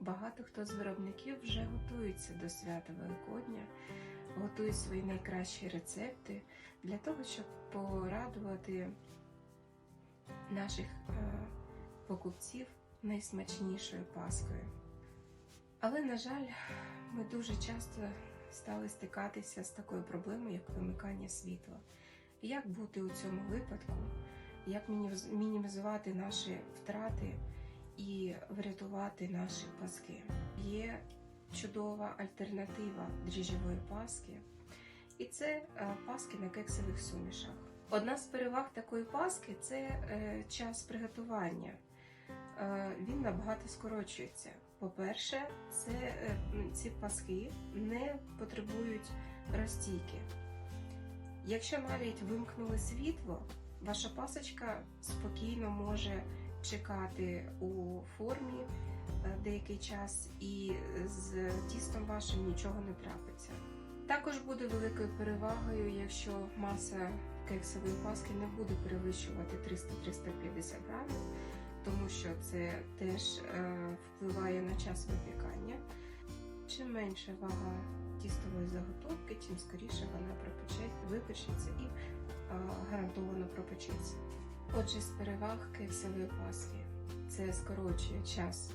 багато хто з виробників вже готується до свята Великодня, готують свої найкращі рецепти для того, щоб порадувати наших е, покупців найсмачнішою паскою. Але, на жаль, ми дуже часто стали стикатися з такою проблемою, як вимикання світла. Як бути у цьому випадку? Як мінімізувати наші втрати і врятувати наші паски? Є чудова альтернатива дріжджової паски, і це е, паски на кексових сумішах. Одна з переваг такої паски це е, час приготування. Е, він набагато скорочується. По-перше, це, ці паски не потребують розтійки. Якщо навіть вимкнули світло, ваша пасочка спокійно може чекати у формі е, деякий час, і з тістом вашим нічого не трапиться. Також буде великою перевагою, якщо маса кексової паски не буде перевищувати 300-350 грамів, тому що це теж е, впливає на час випікання. Чим менше вага тістової заготовки, тим скоріше вона випечеться і е, гарантовано пропечеться. Отже, з переваг кексової паски це скорочує час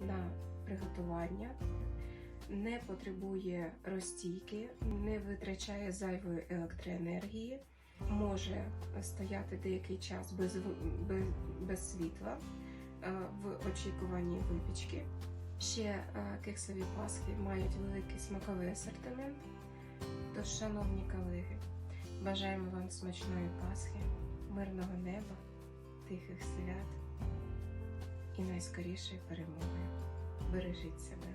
на приготування, не потребує розтійки, не витрачає зайвої електроенергії, може стояти деякий час без, без, без світла е, в очікуванні випічки. Ще е, кексові паски мають великий смаковий асортимент. Тож, шановні колеги, бажаємо вам смачної Пасхи, мирного неба, тихих свят і найскорішої перемоги. Бережіть себе.